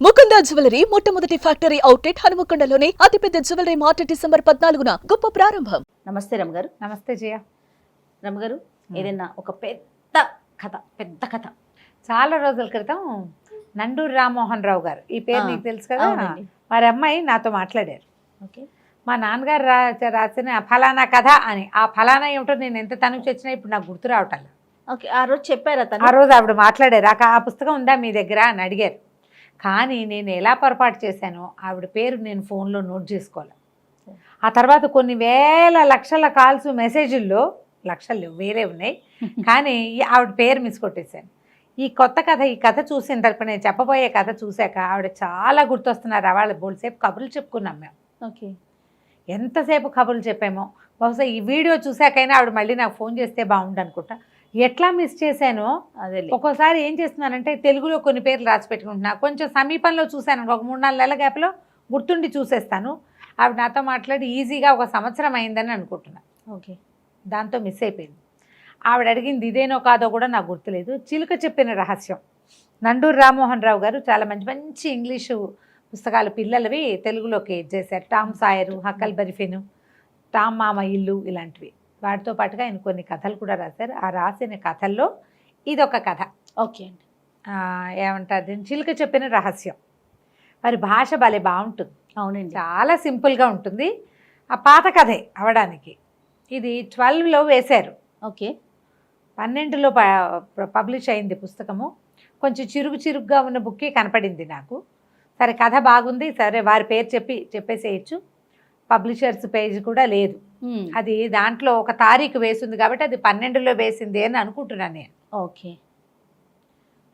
Mukunda jewellery మొట్టమొదటి factory outlet హనుమకొండలోనే అతిపెద్ద జ్యువెలరీ మార్ట్ డిసెంబర్ పద్నాలుగున గొప్ప ప్రారంభం. నమస్తే రమగారు. నమస్తే జయ. రమగారు ఏదైనా ఒక పెద్ద కథ పెద్ద కథ? చాలా రోజుల క్రితం నండూరి రామ్మోహన్ రావు గారు ఈ పేరు నీకు తెలుసు కదా. వారి అమ్మాయి నాతో మాట్లాడారు. ఓకే. మా నాన్నగారు రా రాసిన ఫలానా కథ అని ఆ ఫలానా ఏమిటో నేను ఎంత తనకి వచ్చినా ఇప్పుడు నాకు గుర్తు రావటం. ఓకే ఆ రోజు చెప్పారా ఆ రోజు ఆవిడ మాట్లాడారు ఆ పుస్తకం ఉందా మీ దగ్గర? అని అడిగారు. కానీ నేను ఎలా పొరపాటు చేశానో ఆవిడ పేరు నేను ఫోన్లో నోట్ చేసుకోవాలి. ఆ తర్వాత కొన్ని వేల లక్షల కాల్స్ మెసేజ్ల్లో లక్షలు లేవు, వేరే ఉన్నాయి. కానీ ఆవిడ పేరు మిస్ కొట్టేశాను. ఈ కొత్త కథ ఈ కథ చూసిన తర్వాత నేను చెప్పబోయే కథ చూశాక ఆవిడ చాలా గుర్తొస్తున్నారు. వాళ్ళ బోల్సేపు కబుర్లు చెప్పుకున్నాం మేము. ఓకే. ఎంతసేపు కబుర్లు చెప్పామో? బహుశా ఈ వీడియో చూశాకైనా ఆవిడ మళ్ళీ నాకు ఫోన్ చేస్తే బాగుండు అనుకుంటా. ఎట్లా మిస్ చేశానో అదే ఒక్కోసారి ఏం చేస్తున్నానంటే తెలుగులో కొన్ని పేర్లు రాసి పెట్టుకుంటున్నా. కొంచెం సమీపంలో చూశాను ఒక మూడు నాలుగు నెలల గ్యాప్లో గుర్తుండి చూసేస్తాను. ఆవిడ నాతో మాట్లాడి ఈజీగా ఒక సంవత్సరం అయిందని అనుకుంటున్నా. ఓకే. దాంతో మిస్ అయిపోయింది. ఆవిడ అడిగింది ఇదేనో కాదో కూడా నాకు గుర్తులేదు. చిలుక చెప్పిన రహస్యం. నండూరు రామ్మోహన్ రావు గారు చాలా మంచి మంచి ఇంగ్లీషు పుస్తకాలు పిల్లలవి తెలుగులోకి చేశారు. టామ్ సాయరు హక్కల్ బరిఫెను టామ్ మామ ఇల్లు ఇలాంటివి. వాటితో పాటుగా ఆయన కొన్ని కథలు కూడా రాశారు. ఆ రాసిన కథల్లో ఇదొక కథ. ఓకే అండి. ఏమంటారు? దీన్ని చిలుక చెప్పిన రహస్యం. మరి భాష భలే బాగుంటుంది. అవునండి. చాలా సింపుల్గా ఉంటుంది. ఆ పాత కథే అవడానికి. ఇది ట్వెల్వ్లో వేశారు. ఓకే. పన్నెండులో ప- పబ్లిష్ అయింది పుస్తకము. కొంచెం చిరుగు చిరుగ్గా ఉన్న బుక్కే కనపడింది నాకు. సరే కథ బాగుంది. సరే వారి పేరు చెప్పి చెప్పేసేయచ్చు. పబ్లిషర్స్ పేజ్ కూడా లేదు. అది దాంట్లో ఒక తారీఖు వేసింది కాబట్టి అది పన్నెండులో వేసింది అని అనుకుంటున్నాను నేను. ఓకే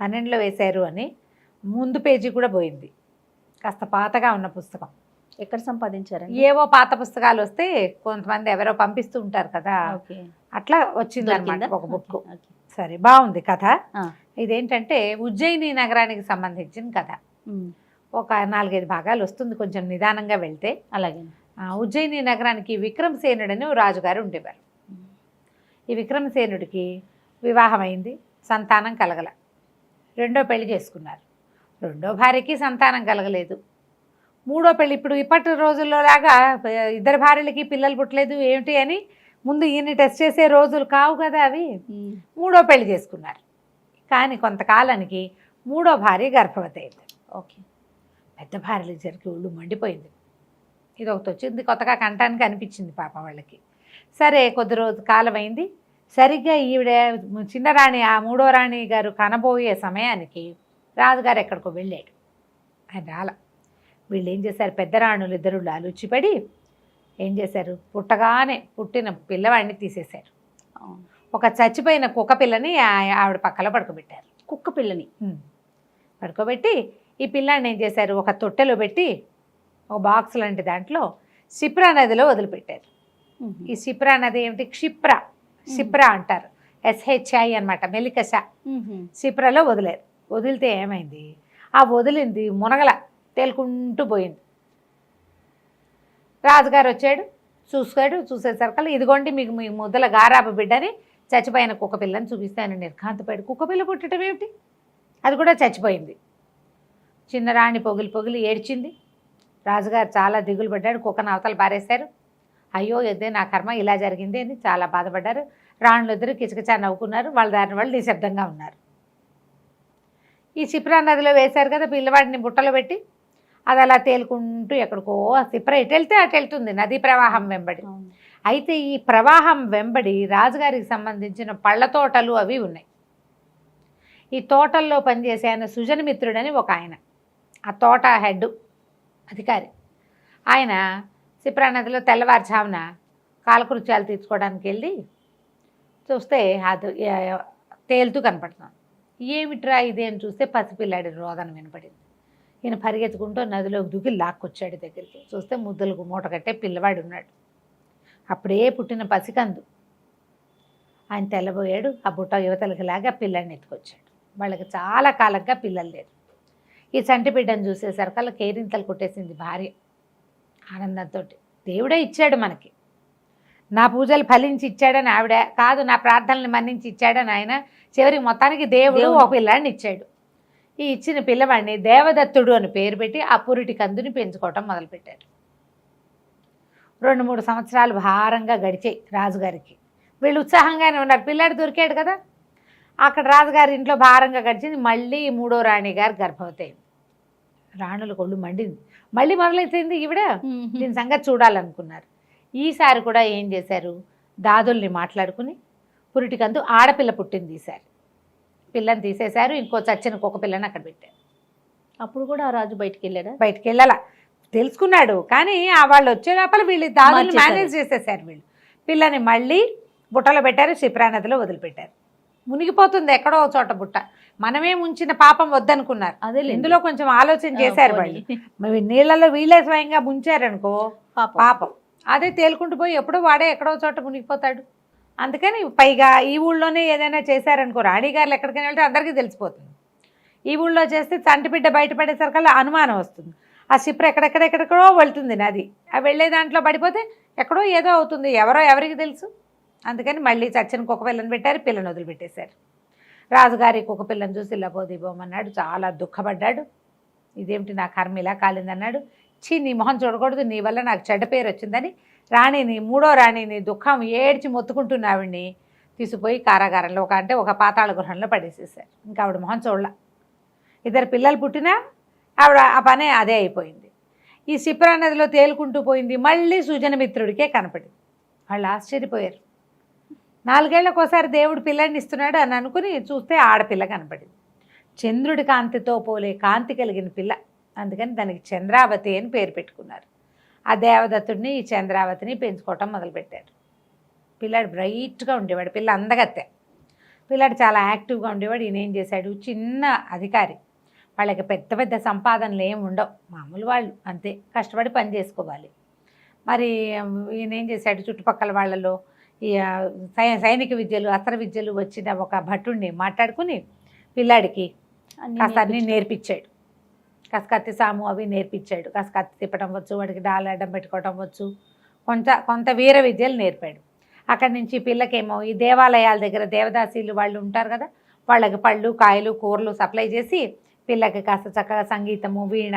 పన్నెండులో వేశారు అని ముందు పేజీ కూడా పోయింది. కాస్త పాతగా ఉన్న పుస్తకం. ఎక్కడ సంపాదించారండి? ఏవో పాత పుస్తకాలు వస్తే కొంతమంది ఎవరో పంపిస్తూ ఉంటారు కదా. ఓకే అట్లా వచ్చింది? అనమాట ఒక బుక్. సరే బాగుంది కథ. ఇదేంటంటే ఉజ్జయిని నగరానికి సంబంధించిన కథ. మ్మ్. ఒక నాలుగైదు భాగాలు వస్తుంది కొంచెం నిదానంగా వెళ్తే. అలాగే ఉజ్జయిని నగరానికి విక్రమసేనుడని రాజుగారు ఉండేవారు. ఈ విక్రమసేనుడికి వివాహం అయింది సంతానం కలగల. రెండో పెళ్ళి చేసుకున్నారు. రెండో భార్యకి సంతానం కలగలేదు. మూడో పెళ్ళి ఇప్పుడు ఇప్పటి రోజుల్లో లాగా ఇద్దరు భార్యలకి పిల్లలు పుట్టలేదు ఏమిటి అని ముందు ఈయన్ని టెస్ట్ చేసే రోజులు కావు కదా అవి. మూడో పెళ్ళి చేసుకున్నారు. కానీ కొంతకాలానికి మూడో భార్య గర్భవతి అయింది. ఓకే. పెద్ద భార్యలు జరిగి ఒళ్ళు మండిపోయింది. ఇది ఒకటి వచ్చింది కొత్తగా కంటానికి అనిపించింది పాప వాళ్ళకి. సరే కొద్ది రోజు కాలం అయింది సరిగ్గా ఈవిడ చిన్నరాణి ఆ మూడో రాణి గారు కనబోయే సమయానికి రాజుగారు ఎక్కడికో వెళ్ళాడు. ఆయన రాల. వీళ్ళు ఏం చేశారు? పెద్ద రాణులు ఇద్దరు లాలుచిపడి ఏం చేశారు? పుట్టగానే పుట్టిన పిల్లవాడిని తీసేశారు. ఒక చచ్చిపోయిన కుక్క పిల్లని ఆ- ఆవిడ పక్కలో పడుకోబెట్టారు. కుక్క పిల్లని. పడుకోబెట్టి ఈ పిల్లాడిని ఏం చేశారు? ఒక తొట్టెలో పెట్టి ఒక బాక్స్ లాంటి దాంట్లో సిప్రా నదిలో వదిలిపెట్టారు. ఈ సిప్రా నది ఏమిటి? క్షిప్ర సిప్రా అంటారు. ఎస్హెచ్ఐ అనమాట మెలికస. మ్మ్. సిప్రాలో వదిలేరు. వదిలితే ఏమైంది? ఆ వదిలింది మునగల తేలుకుంటూ పోయింది. రాజుగారు వచ్చాడు చూసాడు చూసేసరికల్లా ఇదిగోండి మీకు మీ ముద్దల గారాబ బిడ్డని చచ్చిపోయిన కుక్క పిల్లని చూపిస్తే ఆయన నిర్ఘాంతపోయాడు కుక్క పిల్ల పుట్టడం ఏమిటి? అది కూడా చచ్చిపోయింది. చిన్న రాణి పొగిలి పొగిలి ఏడ్చింది. రాజుగారు చాలా దిగులు పడ్డాడు కుక్కను అవతల పారేశారు. అయ్యో ఎద్దే నా కర్మ ఇలా జరిగింది అని చాలా బాధపడ్డారు. రాణులు ఇద్దరు కిచకిచా నవ్వుకున్నారు వాళ్ళ దారిని వాళ్ళు నిశ్శబ్దంగా ఉన్నారు. ఈ సిప్రా నదిలో వేశారు కదా పిల్లవాడిని బుట్టలో పెట్టి. అది అలా తేలుకుంటూ ఎక్కడికో సిప్రా ఎటు వెళ్తే అటు వెళ్తుంది నదీ ప్రవాహం వెంబడి. అయితే ఈ ప్రవాహం వెంబడి రాజుగారికి సంబంధించిన పళ్ళ తోటలు అవి ఉన్నాయి. ఈ తోటల్లో పనిచేసే ఆయన సుజనమిత్రుడని ఒక ఆయన. ఆ తోట హెడ్ అధికారి. ఆయన సిప్రా నదిలో తెల్లవారుజామున కాలకృత్యాలు తీర్చుకోవడానికి వెళ్ళి చూస్తే అది తేలుతూ కనపడుతుంది ఏమిట్రా ఇది అని చూస్తే పసిపిల్లాడి రోదన వినపడింది. ఈయన పరిగెత్తుకుంటూ నదిలోకి దూకి లాక్కొచ్చాడు దగ్గరికి. చూస్తే ముద్దలకు మూట కట్టే పిల్లవాడు ఉన్నాడు. అప్పుడే పుట్టిన పసికందు. ఆయన తెల్లబోయాడు. ఆ బుట్ట యువతలకి లాగా పిల్లాడిని ఎత్తుకొచ్చాడు. వాళ్ళకి చాలా కాలంగా పిల్లలు లేరు. ఈ చంటి బిడ్డను చూసేసరికల్లా కేరింతలు కొట్టేసింది భార్య ఆనందంతో దేవుడే ఇచ్చాడు మనకి. నా పూజలు ఫలించి ఇచ్చాడని ఆవిడ కాదు నా ప్రార్థనలు మన్నించి ఇచ్చాడని ఆయన చివరికి మొత్తానికి దేవుడు. ఒక పిల్లాడిని ఇచ్చాడు. ఈ ఇచ్చిన పిల్లవాడిని దేవదత్తుడు అని పేరు పెట్టి ఆ పురిటి కందుని పెంచుకోవటం మొదలుపెట్టారు. రెండు మూడు సంవత్సరాలు భారంగా గడిచాయి రాజుగారికి. వీళ్ళు ఉత్సాహంగానే ఉన్నారు. పిల్లాడు దొరికాడు కదా? అక్కడ రాజుగారి ఇంట్లో భారంగా గడిచింది మళ్ళీ మూడో రాణి గారు గర్భవతి అయింది. రాణుల కొళ్ళు మండింది. మళ్ళీ మొదలైపోయింది ఈవిడ? దీని సంగతి చూడాలనుకున్నారు. ఈసారి కూడా ఏం చేశారు? దాదుల్ని మాట్లాడుకుని పురిటికందు ఆడపిల్ల పుట్టింది ఈసారి. పిల్లని తీసేశారు ఇంకో చచ్చిన కుక్క పిల్లని అక్కడ పెట్టారు. అప్పుడు కూడా ఆ రాజు బయటికి వెళ్ళాడా బయటికి వెళ్ళాల తెలుసుకున్నాడు కానీ ఆ వాళ్ళు వచ్చే లోపల వీళ్ళు దాదులు మార్చేశారు. మేనేజ్ చేసేసారు వీళ్ళు. పిల్లని మళ్ళీ బుట్టలో పెట్టారు శిప్రా నదిలో వదిలిపెట్టారు. మునిగిపోతుంది ఎక్కడో ఒక చోట బుట్ట. మనమే ముంచిన పాపం వద్దనుకున్నారు. అదే ఇందులో కొంచెం ఆలోచన చేశారు వాళ్ళు. నీళ్ళలో వీళ్ళే స్వయంగా ముంచారనుకో పాపం. అదే తేలుకుంటూ పోయి ఎప్పుడో వాడే ఎక్కడో చోట మునిగిపోతాడు. అందుకని పైగా ఈ ఊళ్ళోనే ఏదైనా చేశారనుకో రాణిగారులు ఎక్కడికైనా వెళ్తే అందరికీ తెలిసిపోతుంది. ఈ ఊళ్ళో చేస్తే చంటి బిడ్డ బయటపడేసరికల్లా అనుమానం వస్తుంది. ఆ షిప్ర ఎక్కడెక్కడెక్కడెక్కడో వెళ్తుంది నది. ఆ వెళ్ళే దాంట్లో పడిపోతే ఎక్కడో ఏదో అవుతుంది. ఎవరో ఎవరికి తెలుసు? అందుకని మళ్ళీ చచ్చిన కుక్క పిల్లని పెట్టారు పిల్లని వదిలిపెట్టేశారు. రాజుగారి కుక్క పిల్లని చూసి లబోదిబోమన్నాడు చాలా దుఃఖపడ్డాడు. ఇదేమిటి నా కర్మ ఇలా కాలిందన్నాడు. ఛీ నీ మొహం చూడకూడదు. నీ వల్ల నాకు చెడ్డ పేరు వచ్చిందని. రాణిని మూడో రాణిని దుఃఖం ఏడ్చి మొత్తుకుంటున్న ఆవిడ్ని తీసుకుపోయి కారాగారంలో ఒక అంటే ఒక పాతాళ గృహంలో పడేసేసారు ఇంకా ఆవిడ మొహం చూడలా. ఇద్దరు పిల్లలు పుట్టినా ఆవిడ ఆ పనే అదే అయిపోయింది. ఈ శిప్రా నదిలో తేలుకుంటూ పోయింది. మళ్ళీ సుజనమిత్రుడికే కనపడింది. వాళ్ళు ఆశ్చర్యపోయారు. నాలుగేళ్ళకు ఒకసారి దేవుడు పిల్లని ఇస్తున్నాడు అని అనుకుని చూస్తే ఆడపిల్ల కనపడింది. చంద్రుడి కాంతితో పోలే కాంతి కలిగిన పిల్ల. అందుకని దానికి చంద్రావతి అని పేరు పెట్టుకున్నారు. ఆ దేవదత్తుడిని ఈ చంద్రావతిని పెంచుకోవటం మొదలుపెట్టారు. పిల్లాడు బ్రైట్గా ఉండేవాడు పిల్ల అందగత్తె. పిల్లాడు చాలా యాక్టివ్గా ఉండేవాడు ఈయన ఏం చేశాడు? చిన్న అధికారి. వాళ్ళకి పెద్ద పెద్ద సంపాదనలు ఏమి ఉండవు. మామూలు వాళ్ళు అంతే కష్టపడి పని చేసుకోవాలి. మరి ఈయన ఏం చేశాడు? చుట్టుపక్కల వాళ్ళలో సైనిక విద్యలు అస్త్ర విద్యలు వచ్చిన ఒక భటుడిని మాట్లాడుకుని పిల్లాడికి కాస్త అన్ని నేర్పించాడు. నేర్పించాడు. కాస్త కత్తి సాము అవి నేర్పించాడు. కాస్త కత్తి తిప్పడం వచ్చు వాడికి డాల్ అడ్డం పెట్టుకోవడం వచ్చు కొంత కొంత వీర విద్యలు నేర్పాడు. అక్కడి నుంచి పిల్లకేమో ఈ దేవాలయాల దగ్గర దేవదాసీలు వాళ్ళు ఉంటారు కదా వాళ్ళకి పళ్ళు కాయలు కూరలు సప్లై చేసి పిల్లకి కాస్త చక్కగా సంగీతము వీణ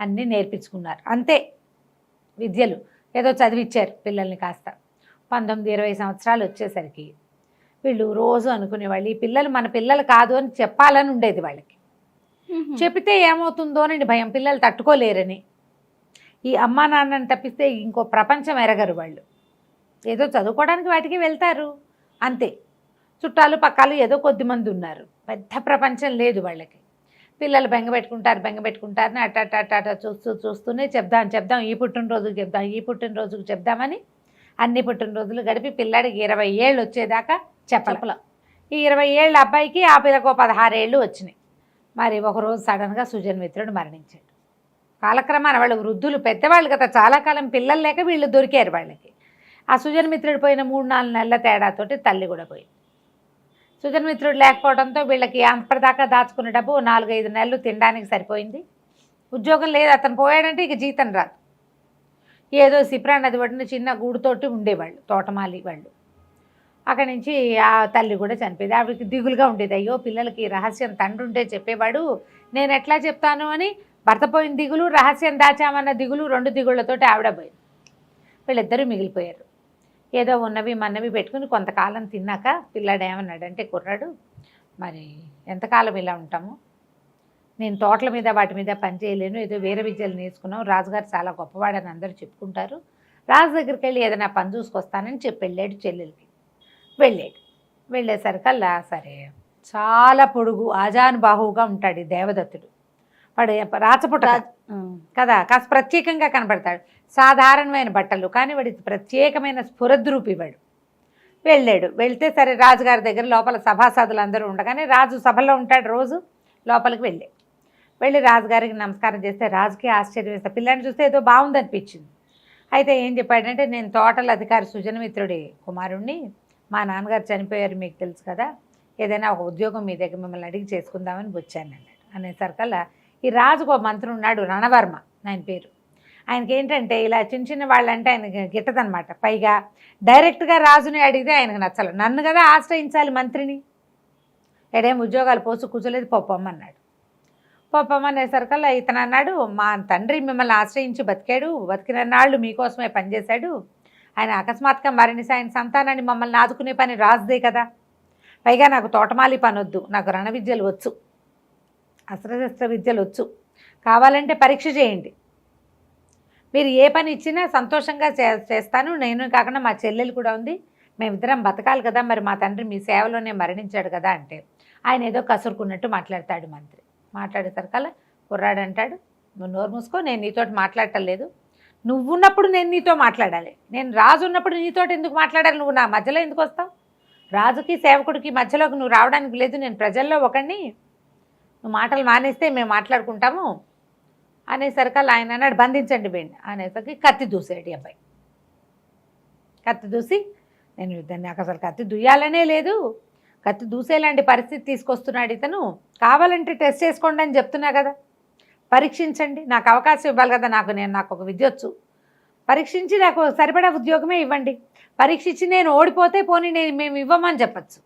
అన్నీ నేర్పించుకున్నారు. అంతే విద్యలు. ఏదో చదివిచ్చారు పిల్లల్ని కాస్త. పంతొమ్మిది ఇరవై సంవత్సరాలు వచ్చేసరికి వీళ్ళు రోజు అనుకునేవాళ్ళు ఈ పిల్లలు మన పిల్లలు కాదు అని చెప్పాలని ఉండేది వాళ్ళకి. చెబితే ఏమవుతుందో అని భయం పిల్లలు తట్టుకోలేరని. ఈ అమ్మా నాన్నని తప్పిస్తే ఇంకో ప్రపంచం ఎరగరు వాళ్ళు. ఏదో చదువుకోవడానికి వాటికి వెళ్తారు. అంతే. చుట్టాలు పక్కాలు ఏదో కొద్ది మంది ఉన్నారు. పెద్ద ప్రపంచం లేదు వాళ్ళకి. పిల్లలు బెంగ పెట్టుకుంటారు బెంగ పెట్టుకుంటారని అట్ట అట్ట అట్ట అట్ట చూస్తూ చూస్తూనే చెప్దాం చెప్దాం ఈ పుట్టినరోజుకి చెప్దాం ఈ పుట్టినరోజుకి చెప్దామని అన్ని పుట్టినరోజులు గడిపి పిల్లాడికి ఇరవై ఏళ్ళు వచ్చేదాకా చెప్పాలి. ఈ ఇరవై ఏళ్ళ అబ్బాయికి ఆ పిల్లకు పదహారేళ్ళు వచ్చినాయి. మరి ఒకరోజు సడన్గా సుజన్ మిత్రుడు మరణించాడు. కాలక్రమాన వాళ్ళు వృద్ధులు పెద్దవాళ్ళు కదా చాలా కాలం పిల్లలు లేక వీళ్ళు దొరికారు వాళ్ళకి. ఆ సుజన్ మిత్రుడు పోయిన మూడు నాలుగు నెలల తేడాతోటి తల్లి కూడా పోయింది. సుజన్ మిత్రుడు లేకపోవడంతో వీళ్ళకి అప్పటిదాకా దాచుకున్న డబ్బు నాలుగైదు నెలలు తినడానికి సరిపోయింది. ఉద్యోగం లేదు అతను పోయాడంటే ఇక జీతం రాదు. ఏదో సిప్రా నది ఒడ్డున చిన్న గూడుతోటి ఉండేవాళ్ళు తోటమాలి వాళ్ళు. అక్కడి నుంచి ఆ తల్లి కూడా చనిపోయింది. ఆవిడకి దిగులుగా ఉండేది. అయ్యో పిల్లలకి రహస్యం తండ్రి ఉంటే చెప్పేవాడు నేను ఎట్లా చెప్తాను అని భర్త పోయిన దిగులు రహస్యం దాచామన్న దిగులు రెండు దిగుళ్ళతోటి ఆవిడ పోయింది. వీళ్ళిద్దరూ మిగిలిపోయారు. ఏదో ఉన్నవి మన్నవి పెట్టుకుని కొంతకాలం తిన్నాక పిల్లాడు ఏమన్నాడంటే కుర్రాడు మరి ఎంతకాలం ఇలా ఉంటాము? నేను తోటల మీద వాటి మీద పని చేయలేను. ఏదో వేరే విద్యలు నేర్చుకున్నాం. రాజుగారు చాలా గొప్పవాడని అందరూ చెప్పుకుంటారు. రాజు దగ్గరికి వెళ్ళి ఏదైనా పని చూసుకొస్తానని చెప్పి వెళ్ళాడు చెల్లెలకి. వెళ్ళాడు. వెళ్ళేసరికల్లా సరే. చాలా పొడుగు ఆజానుబాహువుగా ఉంటాడు దేవదత్తుడు. వాడు రాచపుట. కదా. కాస్త ప్రత్యేకంగా కనపడతాడు సాధారణమైన బట్టలు కానీ వాడి ప్రత్యేకమైన స్ఫురద్రూపి వాడు. వెళ్ళాడు. వెళ్తే సరే రాజుగారి దగ్గర లోపల సభాసదులు అందరూ ఉండగానే రాజు సభలో ఉంటాడు రోజు. లోపలికి వెళ్ళి వెళ్ళి రాజుగారికి నమస్కారం చేస్తే రాజుకి ఆశ్చర్యం వేస్తా. పిల్లల్ని చూస్తే ఏదో బాగుంది అనిపించింది అయితే ఏం చెప్పాడంటే నేను తోటల అధికారి సుజనమిత్రుడి కుమారుణ్ణి. మా నాన్నగారు చనిపోయారు మీకు తెలుసు కదా. ఏదైనా ఒక ఉద్యోగం మీ దగ్గర మిమ్మల్ని అడిగి చేసుకుందామని వచ్చాను అన్నాడు. అనేసరికల్లా ఈ రాజుకు మంత్రి ఉన్నాడు రణవర్మ ఆయన పేరు. ఆయనకి ఏంటంటే ఇలా చిన్న చిన్న వాళ్ళంటే ఆయనకి గిట్టదనమాట. పైగా డైరెక్ట్గా రాజుని అడిగితే ఆయనకు నచ్చలేదు నన్ను కదా ఆశ్రయించాలి మంత్రిని. ఎడేం ఉద్యోగాలు పోసు కూర్చోలేదు పొప్పమ్మన్నాడు పాపం అనేసరికల్లా ఇతను అన్నాడు మా తండ్రి మిమ్మల్ని ఆశ్రయించి బతికాడు బతికిన నాళ్ళు మీకోసమే పనిచేశాడు. ఆయన అకస్మాత్తుగా మరణిసి ఆయన సంతానాన్ని మమ్మల్ని ఆదుకునే పని రాజుదే కదా. పైగా నాకు తోటమాలి పని వద్దు నాకు రణ విద్యలు వచ్చు. అస్త్రశస్త్ర విద్యలు వచ్చు. కావాలంటే పరీక్ష చేయండి. మీరు ఏ పని ఇచ్చినా సంతోషంగా చే- చేస్తాను. నేను కాకుండా మా చెల్లెలు కూడా ఉంది. మేమిద్దరం బతకాలి కదా మరి మా తండ్రి మీ సేవలోనే మరణించాడు కదా అంటే. ఆయన ఏదో కసురుకున్నట్టు మాట్లాడతాడు మంత్రి. మాట్లాడేసరికల్లా కుర్రాడు అంటాడు నువ్వు నోరు మూసుకో నేను నీతోటి మాట్లాడటం లేదు. నువ్వు ఉన్నప్పుడు నేను నీతో మాట్లాడాలి. నేను రాజు ఉన్నప్పుడు నీతో ఎందుకు మాట్లాడాలి? నువ్వు నా మధ్యలో ఎందుకు వస్తావు? రాజుకి సేవకుడికి మధ్యలోకి నువ్వు రావడానికి లేదు నేను ప్రజల్లో ఒకడిని నువ్వు మాటలు మానేస్తే మేము మాట్లాడుకుంటాము. అనేసరికల్లా ఆయన అన్నాడు బంధించండి బెండి. అనేసరికి కత్తి దూసాడు అబ్బాయి. కత్తి దూసి నేను ఇద్దరిని నాకు అసలు కత్తి దుయ్యాలనే లేదు. కత్తి దూసేలాంటి పరిస్థితి తీసుకొస్తున్నాడు ఇతను. కావాలంటే టెస్ట్ చేసుకోండి అని చెప్తున్నా కదా. పరీక్షించండి. నాకు అవకాశం ఇవ్వాలి కదా. నాకు నేను నాకు ఒక విద్య వచ్చు. పరీక్షించి నాకు సరిపడా ఉద్యోగమే ఇవ్వండి. పరీక్షించి నేను ఓడిపోతే పోనీ నేను మేము ఇవ్వమని చెప్పచ్చు.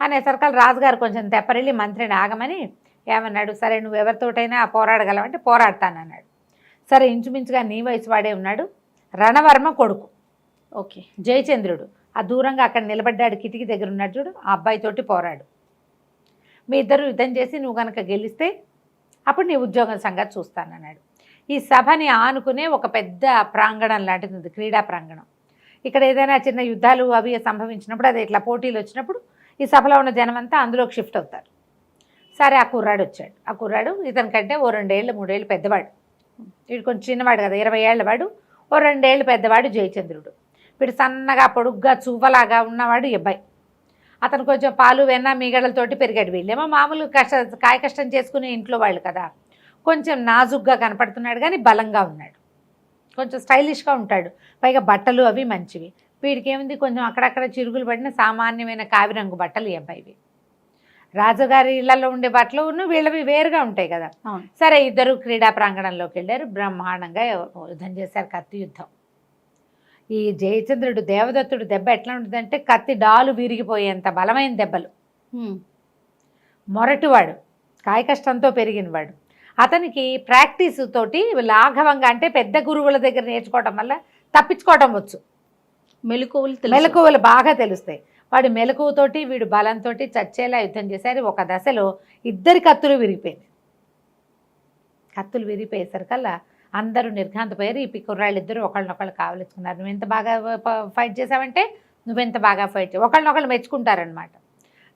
అనేసరికి రాజుగారు కొంచెం తెప్పరిల్లి మంత్రిని ఆగమని ఏమన్నాడు? సరే నువ్వు ఎవరితోటైనా పోరాడగలవంటే పోరాడతానన్నాడు. సరే ఇంచుమించుగా నీ వయసు వాడే ఉన్నాడు. రణవర్మ కొడుకు. ఓకే. జయచంద్రుడు. ఆ దూరంగా అక్కడ నిలబడ్డాడు. కిటికీ దగ్గర ఉన్నాడు చూడు. ఆ అబ్బాయితోటి పోరాడు. మీ ఇద్దరు యుద్ధం చేసి నువ్వు కనుక గెలిస్తే అప్పుడు నీ ఉద్యోగం సంగతి చూస్తానన్నాడు. ఈ సభని ఆనుకునే ఒక పెద్ద ప్రాంగణం లాంటిది ఉంది క్రీడా ప్రాంగణం. ఇక్కడ ఏదైనా చిన్న యుద్ధాలు అవి సంభవించినప్పుడు అది ఇట్లా పోటీలు వచ్చినప్పుడు ఈ సభలో ఉన్న జనమంతా అందులోకి షిఫ్ట్ అవుతారు. సరే ఆ కుర్రాడు వచ్చాడు. ఆ కుర్రాడు ఇతని కంటే ఓ రెండేళ్ళు మూడేళ్ళు పెద్దవాడు. వీడు కొంచెం చిన్నవాడు కదా ఇరవై ఏళ్ళ వాడు. ఓ రెండేళ్ళు పెద్దవాడు జయచంద్రుడు. వీడు సన్నగా పొడుగ్గా చువ్వలాగా ఉన్నవాడు ఈ అబ్బాయి. అతను కొంచెం పాలు వెన్న మీగడలతోటి పెరిగాడు వీళ్ళేమో మామూలు కష్ట కాయ కష్టం చేసుకునే ఇంట్లో వాళ్ళు కదా. కొంచెం నాజుగ్గా కనపడుతున్నాడు కానీ బలంగా ఉన్నాడు. కొంచెం స్టైలిష్గా ఉంటాడు. పైగా బట్టలు అవి మంచివి. వీడికి ఏముంది? కొంచెం అక్కడక్కడ చిరుగులు పడిన సామాన్యమైన కావిరంగు బట్టలు ఈ అబ్బాయివి. రాజుగారి ఇళ్ళలో ఉండే బట్టలు ఉన్న వీళ్ళవి వేరుగా ఉంటాయి కదా. సరే ఇద్దరు క్రీడా ప్రాంగణంలోకి వెళ్ళారు. బ్రహ్మాండంగా యుద్ధం చేశారు కత్తి యుద్ధం. ఈ జయచంద్రుడు దేవదత్తుడు దెబ్బ ఎట్లా ఉంటుందంటే కత్తి డాలు విరిగిపోయేంత బలమైన దెబ్బలు. మొరటివాడు కాయకష్టంతో పెరిగినవాడు. అతనికి ప్రాక్టీస్ తోటి లాఘవంగా అంటే పెద్ద గురువుల దగ్గర నేర్చుకోవటం వల్ల తప్పించుకోవటం వచ్చు. మెలకువలు. మెలకువలు బాగా తెలుస్తాయి. వాడి మెలకువతోటి వీడు బలంతో చచ్చేలా యుద్ధం చేశారు. ఒక దశలో ఇద్దరి కత్తులు విరిగిపోయింది కత్తులు విరిగిపోయేసరికల్లా అందరూ నిర్ఘాంతపోయారు. ఈ కుర్రాళ్ళు ఇద్దరు ఒకళ్ళనొకళ్ళు కావలించుకున్నారు నువ్వు ఎంత బాగా ఫైట్ చేసావంటే నువ్వెంత బాగా ఫైట్ చేసావు ఒకళ్ళనొకళ్ళు మెచ్చుకుంటారనమాట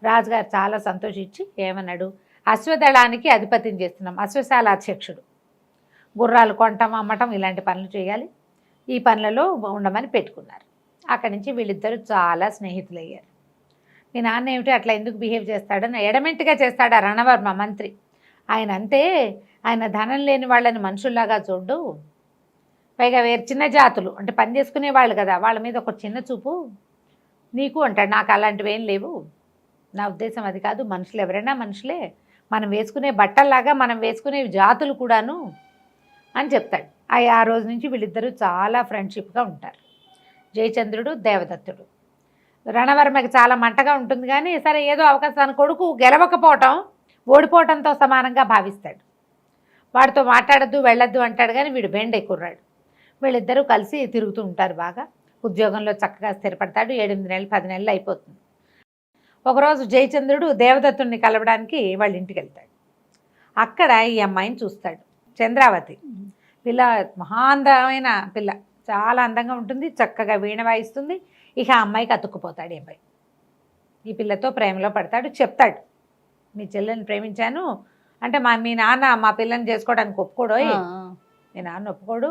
రాజుగారు చాలా సంతోషించి ఏమన్నాడు? అశ్వదళానికి అధిపతిని చేస్తున్నాం. అశ్వశాల అధ్యక్షుడు గుర్రాలు కొనటం అమ్మటం ఇలాంటి పనులు చేయాలి. ఈ పనులలో ఉండమని పెట్టుకున్నారు. అక్కడి నుంచి వీళ్ళిద్దరూ చాలా స్నేహితులయ్యారు. మీ నాన్న ఏమిటి అట్లా ఎందుకు బిహేవ్ చేస్తాడని ఎడమెంట్గా చేస్తాడు ఆ రణవర్మ మంత్రి? ఆయన అంతే. ఆయన ధనం లేని వాళ్ళని మనుషుల్లాగా చూడు పైగా వేరు చిన్న జాతులు అంటే పని చేసుకునే వాళ్ళు కదా వాళ్ళ మీద ఒక చిన్న చూపు. నీకు అంటాడు నాకు అలాంటివి ఏం లేవు. నా ఉద్దేశం అది కాదు మనుషులు ఎవరైనా మనుషులే. మనం వేసుకునే బట్టల్లాగా మనం వేసుకునే జాతులు కూడాను అని చెప్తాడు. ఆ ఆ రోజు నుంచి వీళ్ళిద్దరూ చాలా ఫ్రెండ్షిప్గా ఉంటారు. జయచంద్రుడు దేవదత్తుడు. రణవర్మకి చాలా మంటగా ఉంటుంది కానీ సరే ఏదో అవకాశం తన కొడుకు గెలవకపోవటం ఓడిపోవటంతో సమానంగా భావిస్తాడు. వాడితో మాట్లాడద్దు వెళ్ళొద్దు అంటాడు కానీ వీడు బెండ్ కుర్రాడు. వీళ్ళిద్దరూ కలిసి తిరుగుతూ ఉంటారు బాగా. ఉద్యోగంలో చక్కగా స్థిరపడతాడు. ఎనిమిది నెలలు పది నెలలు అయిపోతుంది. ఒకరోజు జయచంద్రుడు దేవదత్తుణ్ణి కలవడానికి వాళ్ళ ఇంటికి వెళ్తాడు. అక్కడ ఈ అమ్మాయిని చూస్తాడు. చంద్రావతి. పిల్ల మహాందమైన పిల్ల. చాలా అందంగా ఉంటుంది చక్కగా వీణ వాయిస్తుంది. ఇక ఆ అమ్మాయికి అతుక్కుపోతాడు ఈ అబ్బాయి ఈ పిల్లతో ప్రేమలో పడతాడు చెప్తాడు. మీ చెల్లెని ప్రేమించాను. అంటే మా మీ నాన్న మా పిల్లని చేసుకోవడానికి ఆ. మీ నాన్న ఒప్పుకోడు.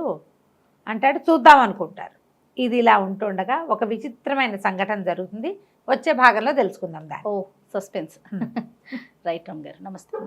అంటాడు చూద్దాం అనుకుంటారు. ఇది ఇలా ఉంటుండగా ఒక విచిత్రమైన సంఘటన జరుగుతుంది. వచ్చే భాగంలో తెలుసుకుందాం దాన్ని. ఓ సస్పెన్స్. రైట్ రామ్ గారు. నమస్తే.